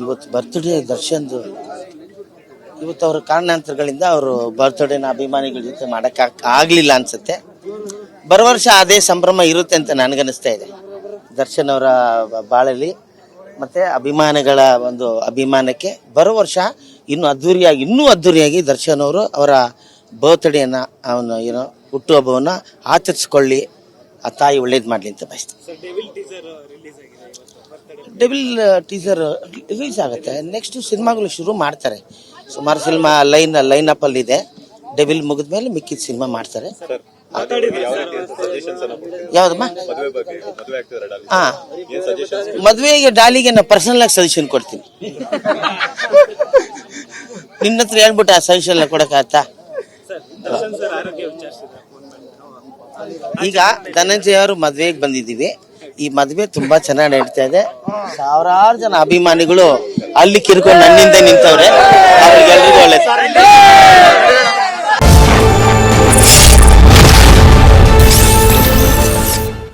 ಇವತ್ತು ಬರ್ತ್ಡೇ ದರ್ಶನ್ದು. ಇವತ್ತು ಅವರ ಕಾರಣಾಂತರಗಳಿಂದ ಅವರು ಬರ್ತ್ಡೇನ ಅಭಿಮಾನಿಗಳ ಜೊತೆ ಮಾಡಕ್ ಆಗ್ಲಿಲ್ಲ ಅನ್ಸುತ್ತೆ. ಬರೋ ವರ್ಷ ಅದೇ ಸಂಭ್ರಮ ಇರುತ್ತೆ ಅಂತ ನನಗನ್ನಿಸ್ತಾ ಇದೆ. ದರ್ಶನ್ ಅವರ ಬಾಳಲ್ಲಿ ಮತ್ತೆ ಅಭಿಮಾನಿಗಳ ಒಂದು ಅಭಿಮಾನಕ್ಕೆ ಬರೋ ವರ್ಷ ಇನ್ನು ಅದ್ದೂರಿಯಾಗಿ ಇನ್ನೂ ಅದ್ದೂರಿಯಾಗಿ ದರ್ಶನ್ ಅವರು ಅವರ ಬರ್ತ್ಡೇನ ಅವನು ಏನೋ ಹುಟ್ಟುಹಬ್ಬವನ್ನು ಆಚರಿಸ್ಕೊಳ್ಳಿ ಆ ತಾಯಿ ಒಳ್ಳೇದು ಮಾಡಲಿ ಅಂತ ಬಯಸ್ತೀನಿ. ಸರ್ ಡೆವಿಲ್ ಟೀಸರ್ ರಿಲೀಸ್ ಆಗಿದೆ ಇವತ್ತು ಬರ್ತಡೇ ಡೆವಿಲ್ ಟೀಸರ್ ರಿಲೀಸ್ ಆಗುತ್ತೆ. ನೆಕ್ಸ್ಟ್ ಸಿನಿಮಾಗಳು ಶುರು ಮಾಡ್ತಾರೆ. ಸುಮಾರು ಸಿನಿಮಾ ಲೈನ್ ಲೈನ್ ಅಪ್ ಅಲ್ಲಿ ಇದೆ. ಡೆವಿಲ್ ಮುಗಿದ್ಮೇಲೆ ಮಿಕ್ಕಿದ ಸಿನಿಮಾ ಮಾಡ್ತಾರೆ. ಯಾವ್ದಮ್ಮ? ಹಾ. ಮದ್ವೆಗೆ ಡಾಲಿಗೆ ನಾ ಪರ್ಸನಲ್ ಆಗಿ ಸಜೆಷನ್ ಕೊಡ್ತೀನಿ. ನಿನ್ನ ಹತ್ರ ಹೇಳ್ಬಿಟ್ಟು ಆ ಸಜೆಷನ್ ಕೊಡಕ್ಕಾಗತ್ತಾ? ಈಗ ಧನಂಜಯ ಅವರು ಮದ್ವೆಗೆ ಬಂದಿದ್ದೀವಿ. ಈ ಮದ್ವೆ ತುಂಬಾ ಚೆನ್ನಾಗಿ ನಡೀತಾ ಇದೆ. ಸಾವಿರಾರು ಜನ ಅಭಿಮಾನಿಗಳು ಅಲ್ಲಿ ಕಿರ್ಕೊಂಡು ನನ್ನಿಂದ ನಿಂತವ್ರೆ. ಅವರಿಗೆಲ್ಲ